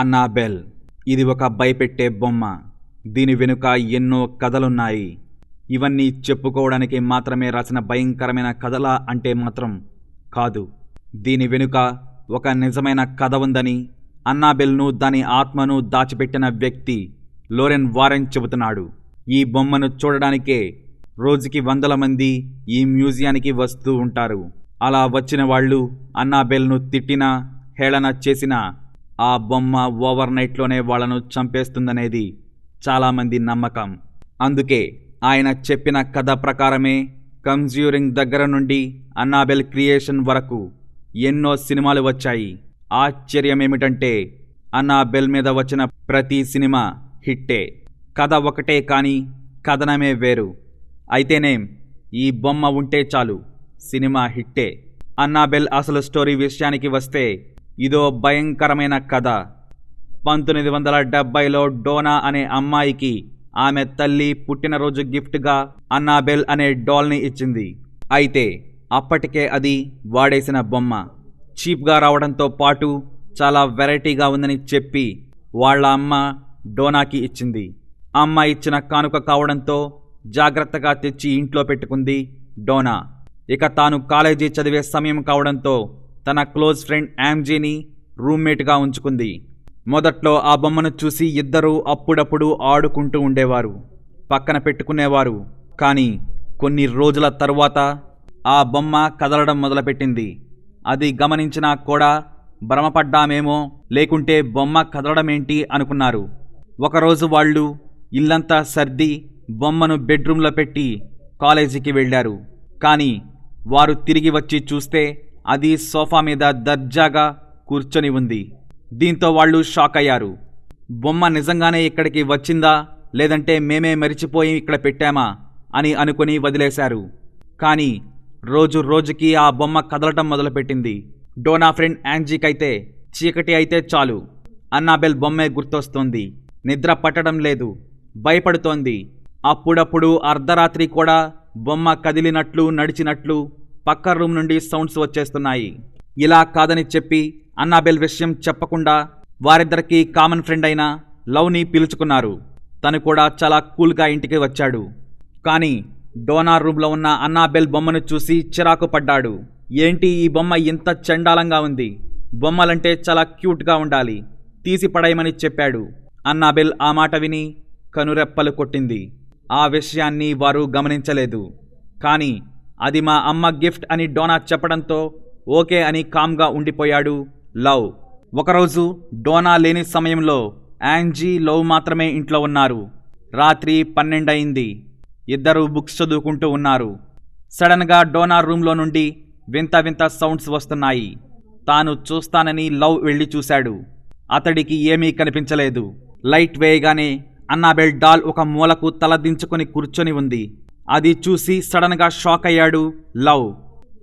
Annabelle. ఇది ఒక భయపెట్టే బొమ్మ. దీని వెనుక ఎన్నో కథలున్నాయి. ఇవన్నీ చెప్పుకోవడానికి మాత్రమే రాసిన భయంకరమైన కథలా అంటే మాత్రం కాదు. దీని వెనుక ఒక నిజమైన కథ ఉందని అన్నాబెల్ను దాని ఆత్మను దాచిపెట్టిన వ్యక్తి లోరెన్ వారెన్ చెబుతున్నాడు. ఈ బొమ్మను చూడడానికే రోజుకి వందల మంది ఈ మ్యూజియానికి వస్తూ ఉంటారు. అలా వచ్చిన వాళ్ళు అన్నాబెల్ను తిట్టినా హేళన చేసినా ఆ బొమ్మ ఓవర్ నైట్లోనే వాళ్ళను చంపేస్తుందనేది చాలామంది నమ్మకం. అందుకే ఆయన చెప్పిన కథ ప్రకారమే కంజ్యూరింగ్ దగ్గర నుండి అన్నాబెల్ క్రియేషన్ వరకు ఎన్నో సినిమాలు వచ్చాయి. ఆశ్చర్యం ఏమిటంటే అన్నాబెల్ మీద వచ్చిన ప్రతి సినిమా హిట్టే. కథ ఒకటే కానీ కథనమే వేరు. అయితేనేం ఈ బొమ్మ ఉంటే చాలు సినిమా హిట్టే. అన్నాబెల్ అసలు స్టోరీ విషయానికి వస్తే ఇదో భయంకరమైన కథ. పంతొమ్మిది వందల డెబ్బైలో డోనా అనే అమ్మాయికి ఆమె తల్లి పుట్టినరోజు గిఫ్ట్గా అన్నాబెల్ అనే డాల్ని ఇచ్చింది. అయితే అప్పటికే అది వాడేసిన బొమ్మ. చీప్గా రావడంతో పాటు చాలా వెరైటీగా ఉందని చెప్పి వాళ్ళ అమ్మ డోనాకి ఇచ్చింది. అమ్మ ఇచ్చిన కానుక కావడంతో జాగ్రత్తగా తెచ్చి ఇంట్లో పెట్టుకుంది డోనా. ఇక తాను కాలేజీ చదివే సమయం కావడంతో తన క్లోజ్ ఫ్రెండ్ యామ్జీని రూమ్మేట్గా ఉంచుకుంది. మొదట్లో ఆ బొమ్మను చూసి ఇద్దరూ అప్పుడప్పుడు ఆడుకుంటూ ఉండేవారు పక్కన పెట్టుకునేవారు. కానీ కొన్ని రోజుల తరువాత ఆ బొమ్మ కదలడం మొదలుపెట్టింది. అది గమనించినా కూడా భ్రమపడ్డామేమో లేకుంటే బొమ్మ కదలడమేంటి అనుకున్నారు. ఒకరోజు వాళ్ళు ఇల్లంతా సర్ది బొమ్మను బెడ్రూమ్లో పెట్టి కాలేజీకి వెళ్ళారు. కానీ వారు తిరిగి వచ్చి చూస్తే అది సోఫా మీద దర్జాగా కూర్చొని ఉంది. దీంతో వాళ్ళు షాక్ అయ్యారు. బొమ్మ నిజంగానే ఇక్కడికి వచ్చిందా? లేదంటే మేమే మరిచిపోయి ఇక్కడ పెట్టామా? అని అనుకుని వదిలేశారు. కానీ రోజు రోజుకి ఆ బొమ్మ కదలటం మొదలుపెట్టింది. డోనా ఫ్రెండ్ యాంజీకైతే చీకటి అయితే చాలు. అన్నాబెల్ బొమ్మే గుర్తొస్తోంది. నిద్ర పట్టడం లేదు. భయపడుతోంది. అప్పుడప్పుడు అర్ధరాత్రి కూడా బొమ్మ కదిలినట్లు నడిచినట్లు పక్క రూమ్ నుండి సౌండ్స్ వచ్చేస్తున్నాయి. ఇలా కాదని చెప్పి అన్నాబెల్ విషయం చెప్పకుండా వారిద్దరికీ కామన్ ఫ్రెండ్ అయిన లవ్ని పిలుచుకున్నారు. తను కూడా చాలా కూల్గా ఇంటికి వచ్చాడు. కానీ డోనా రూమ్లో ఉన్న అన్నాబెల్ బొమ్మను చూసి చిరాకు పడ్డాడు. ఏంటి ఈ బొమ్మ ఇంత చండాలంగా ఉంది? బొమ్మలంటే చాలా క్యూట్గా ఉండాలి. తీసి పడేయమని చెప్పాడు. అన్నాబెల్ ఆ మాట విని కనురెప్పలు కొట్టింది. ఆ విషయాన్ని వారు గమనించలేదు. కానీ అది మా అమ్మ గిఫ్ట్ అని డోనా చెప్పడంతో ఓకే అని కామ్గా ఉండిపోయాడు లవ్. ఒకరోజు డోనా లేని సమయంలో యాంజీ లవ్ మాత్రమే ఇంట్లో ఉన్నారు. రాత్రి పన్నెండయింది. ఇద్దరు బుక్స్ చదువుకుంటూ ఉన్నారు. సడన్గా డోనా రూమ్లో నుండి వింత వింత సౌండ్స్ వస్తున్నాయి. తాను చూస్తానని లవ్ వెళ్ళి చూశాడు. అతడికి ఏమీ కనిపించలేదు. లైట్ వేయగానే అన్నాబెల్ డాల్ ఒక మూలకు తలదించుకొని కూర్చొని ఉంది. అది చూసి సడన్గా షాక్ అయ్యాడు. లవ్.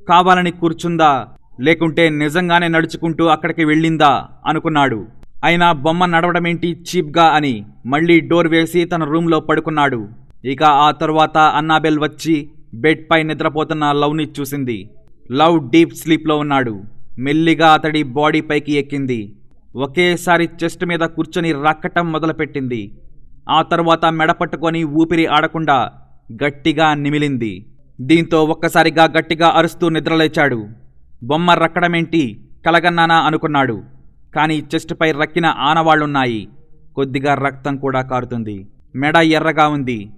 కావాలని కూర్చుందా? లేకుంటే నిజంగానే నడుచుకుంటూ అక్కడికి వెళ్ళిందా? అనుకున్నాడు. అయినా బొమ్మ నడవడమేంటి చీప్గా అని మళ్ళీ డోర్ వేసి తన రూమ్లో పడుకున్నాడు. ఇక ఆ తరువాత అన్నాబెల్ వచ్చి బెడ్ పై నిద్రపోతున్న లవ్ని చూసింది. లవ్ డీప్ స్లీప్లో ఉన్నాడు. మెల్లిగా అతడి బాడీ పైకి ఎక్కింది. ఒకేసారి చెస్ట్ మీద కూర్చొని రక్కటం మొదలుపెట్టింది. ఆ తరువాత మెడ పట్టుకొని ఊపిరి ఆడకుండా గట్టిగా నిమిలింది. దీంతో ఒక్కసారిగా గట్టిగా అరుస్తూ నిద్రలేచాడు. బొమ్మ రక్కడమేంటి? కలగన్నానా అనుకున్నాడు. కానీ చెస్ట్పై రక్కిన ఆనవాళ్ళున్నాయి కొద్దిగా రక్తం కూడా కారుతుంది. మెడ ఎర్రగా ఉంది.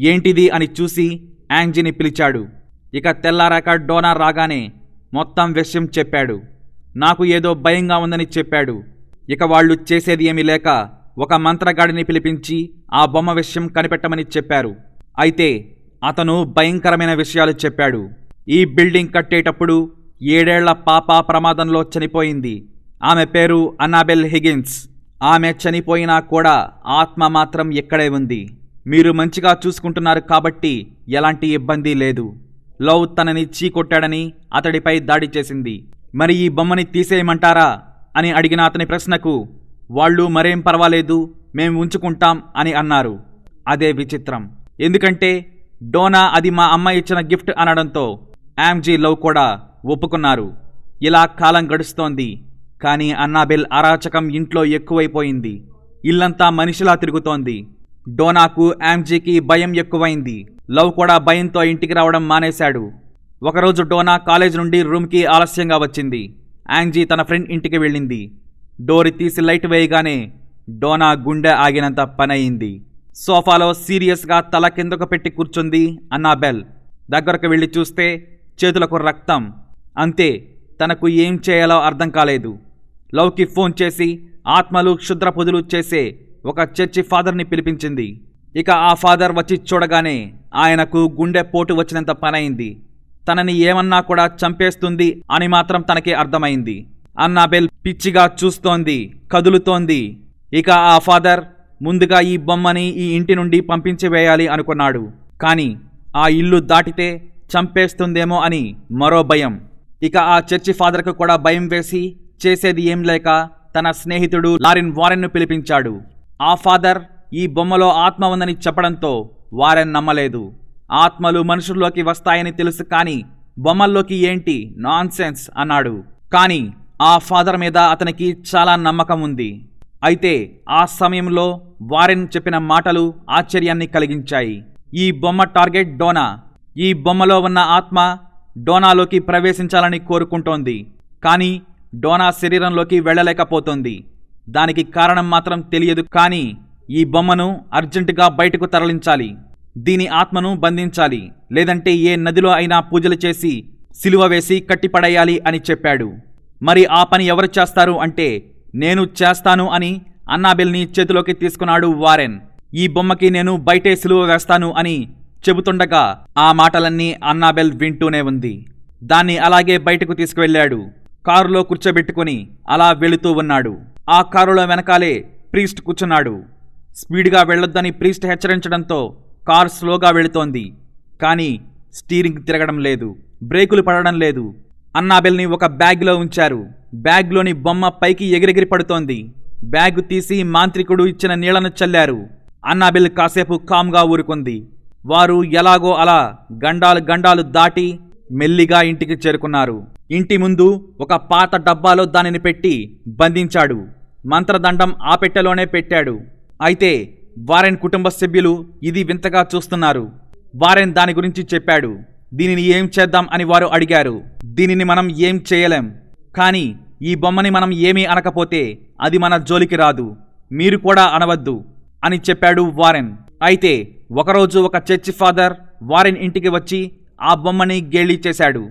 ఏంటిది అని చూసి యాంజిని పిలిచాడు. ఇక తెల్లారాక డోనా రాగానే మొత్తం విషయం చెప్పాడు. నాకు ఏదో భయంగా ఉందని చెప్పాడు. ఇక వాళ్ళు చేసేది ఏమీ లేక ఒక మంత్రగాడిని పిలిపించి ఆ బొమ్మ విషయం కనిపెట్టమని చెప్పారు. అయితే అతను భయంకరమైన విషయాలు చెప్పాడు. ఈ బిల్డింగ్ కట్టేటప్పుడు ఏడేళ్ళ పాప ప్రమాదంలో చనిపోయింది. ఆమె పేరు అన్నాబెల్ హిగిన్స్ ఆమె చనిపోయినా కూడా ఆత్మ మాత్రం ఇక్కడే ఉంది. మీరు మంచిగా చూసుకుంటున్నారు కాబట్టి ఎలాంటి ఇబ్బంది లేదు. లవ్ తనని చీకొట్టాడని అతడిపై దాడి చేసింది. మరి ఈ బొమ్మని తీసేయమంటారా? అని అడిగిన అతని ప్రశ్నకు వాళ్ళు మరేం పర్వాలేదు మేము ఉంచుకుంటాం అని అన్నారు. అదే విచిత్రం. ఎందుకంటే డోనా అది మా అమ్మ ఇచ్చిన గిఫ్ట్ అనడంతో యామ్జీ లవ్ కూడా ఒప్పుకున్నారు. ఇలా కాలం గడుస్తోంది. కానీ అన్నాబెల్ అరాచకం ఇంట్లో ఎక్కువైపోయింది. ఇల్లంతా మనిషిలా తిరుగుతోంది. డోనాకు యామ్జీకి భయం ఎక్కువైంది. లవ్ కూడా భయంతో ఇంటికి రావడం మానేశాడు. ఒకరోజు డోనా కాలేజ్ నుండి రూమ్కి ఆలస్యంగా వచ్చింది. యాంజీ తన ఫ్రెండ్ ఇంటికి వెళ్ళింది. డోరి తీసి లైట్ వేయగానే డోనా గుండె ఆగినంత పనయింది. సోఫాలో సీరియస్గా తల కిందకు పెట్టి కూర్చుంది అన్నాబెల్. దగ్గరకు వెళ్ళి చూస్తే చేతులకు రక్తం. అంతే తనకు ఏం చేయాలో అర్థం కాలేదు. లవ్కి ఫోన్ చేసి ఆత్మలు క్షుద్రపుదులు చేసే ఒక చర్చి ఫాదర్ని పిలిపించింది. ఇక ఆ ఫాదర్ వచ్చి చూడగానే ఆయనకు గుండె పోటు వచ్చినంత పనైంది. తనని ఏమన్నా కూడా చంపేస్తుంది అని మాత్రం తనకి అర్థమైంది. అన్నాబెల్ పిచ్చిగా చూస్తోంది కదులుతోంది. ఇక ఆ ఫాదర్ ముందుగా ఈ బొమ్మని ఈ ఇంటి నుండి పంపించి వేయాలి అనుకున్నాడు. కానీ ఆ ఇల్లు దాటితే చంపేస్తుందేమో అని మరో భయం. ఇక ఆ చర్చి ఫాదర్కు కూడా భయం వేసి చేసేది ఏం లేక తన స్నేహితుడు లారిన్ వారెన్ను పిలిపించాడు. ఆ ఫాదర్ ఈ బొమ్మలో ఆత్మ ఉందని చెప్పడంతో వారెన్ నమ్మలేదు. ఆత్మలు మనుషుల్లోకి వస్తాయని తెలుసు కానీ బొమ్మల్లోకి ఏంటి నాన్సెన్స్ అన్నాడు. కానీ ఆ ఫాదర్ మీద అతనికి చాలా నమ్మకం ఉంది. అయితే ఆ సమయంలో వారెన్ చెప్పిన మాటలు ఆశ్చర్యాన్ని కలిగించాయి. ఈ బొమ్మ టార్గెట్ డోనా. ఈ బొమ్మలో ఉన్న ఆత్మ డోనాలోకి ప్రవేశించాలని కోరుకుంటోంది. కానీ డోనా శరీరంలోకి వెళ్ళలేకపోతోంది. దానికి కారణం మాత్రం తెలియదు కానీ ఈ బొమ్మను అర్జెంటుగా బయటకు తరలించాలి. దీని ఆత్మను బంధించాలి. లేదంటే ఏ నదిలో అయినా పూజలు చేసి సిలువ వేసి కట్టిపడేయాలి అని చెప్పాడు. మరి ఆ పని ఎవరు చేస్తారు అంటే నేను చేస్తాను అని అన్నాబెల్ని చేతిలోకి తీసుకున్నాడు వారెన్. ఈ బొమ్మకి నేను బయటే సిలువ వేస్తాను అని చెబుతుండగా ఆ మాటలన్నీ అన్నాబెల్ వింటూనే ఉంది. దాన్ని అలాగే బయటకు తీసుకువెళ్ళాడు. కారులో కూర్చోబెట్టుకుని అలా వెళుతూ ఉన్నాడు. ఆ కారులో వెనకాలే ప్రీస్ట్ కూర్చున్నాడు. స్పీడ్గా వెళ్ళొద్దని ప్రీస్ట్ హెచ్చరించడంతో కారు స్లోగా వెళుతోంది. కానీ స్టీరింగ్ తిరగడం లేదు. బ్రేకులు పడడం లేదు. అన్నాబెల్ని ఒక బ్యాగ్లో ఉంచారు. బ్యాగ్లోని బొమ్మ పైకి ఎగిరెగిరి పడుతోంది. బ్యాగ్ తీసి మాంత్రికుడు ఇచ్చిన నీళ్ళను చల్లారు. అన్నాబెల్ కాసేపు కామ్గా ఊరుకుంది. వారు ఎలాగో అలా గండాలు గండాలు దాటి మెల్లిగా ఇంటికి చేరుకున్నారు. ఇంటి ముందు ఒక పాత డబ్బాలో దానిని పెట్టి బంధించాడు. మంత్రదండం ఆ పెట్టెలోనే పెట్టాడు. అయితే వారెన్ కుటుంబ సభ్యులు ఇది వింతగా చూస్తున్నారు. వారెన్ దాని గురించి చెప్పాడు. దీనిని ఏం చేద్దాం అని వారు అడిగారు. దీనిని మనం ఏం చేయలేం. కానీ ఈ బొమ్మని మనం ఏమీ అనకపోతే అది మన జోలికి రాదు. మీరు కూడా అనవద్దు అని చెప్పాడు వారెన్. అయితే ఒకరోజు ఒక చర్చి ఫాదర్ వారెన్ ఇంటికి వచ్చి ఆ బొమ్మని గేలి చేశాడు.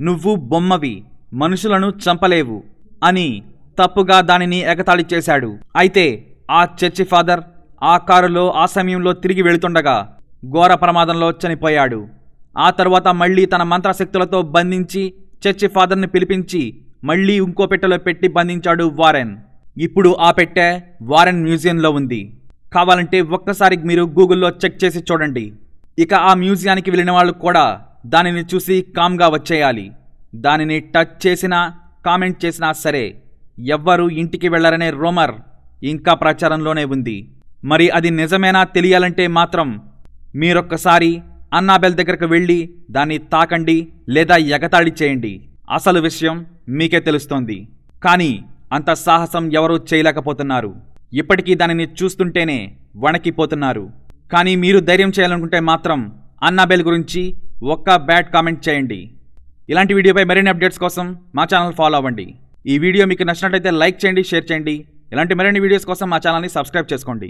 నువ్వు బొమ్మవి మనుషులను చంపలేవు అని తప్పుగా దానిని ఎగతాళి చేశాడు. అయితే ఆ చర్చి ఫాదర్ ఆ కారులో ఆ సమయంలో తిరిగి వెళుతుండగా ఘోర ప్రమాదంలో చనిపోయాడు. ఆ తర్వాత మళ్ళీ తన మంత్రశక్తులతో బంధించి చర్చి ఫాదర్ని పిలిపించి మళ్ళీ ఇంకో పెట్టెలో పెట్టి బంధించాడు వారెన్. ఇప్పుడు ఆ పెట్టె వారెన్ మ్యూజియంలో ఉంది. కావాలంటే ఒక్కసారి మీరు గూగుల్లో చెక్ చేసి చూడండి. ఇక ఆ మ్యూజియానికి వెళ్ళిన వాళ్ళు కూడా దానిని చూసి కామ్గా వచ్చేయాలి. దానిని టచ్ చేసినా కామెంట్ చేసినా సరే ఎవ్వరూ ఇంటికి వెళ్ళరనే రోమర్ ఇంకా ప్రచారంలోనే ఉంది. మరి అది నిజమేనా తెలియాలంటే మాత్రం మీరొక్కసారి అన్నాబెల్ దగ్గరకు వెళ్ళి దాన్ని తాకండి లేదా ఎగతాళి చేయండి. అసలు విషయం మీకే తెలుస్తోంది. కానీ అంత సాహసం ఎవరూ చేయలేకపోతున్నారు. ఇప్పటికీ దానిని చూస్తుంటేనే వణకిపోతున్నారు. కానీ మీరు ధైర్యం చేయాలనుకుంటే మాత్రం అన్నాబెల్ గురించి ఒక్క బ్యాడ్ కామెంట్ చేయండి. ఇలాంటి వీడియోపై మరిన్ని అప్డేట్స్ కోసం మా ఛానల్ ఫాలో అవ్వండి. ఈ వీడియో మీకు నచ్చినట్లయితే లైక్ చేయండి షేర్ చేయండి. ఇలాంటి మరిన్ని వీడియోస్ కోసం మా ఛానల్ని సబ్స్క్రైబ్ చేసుకోండి.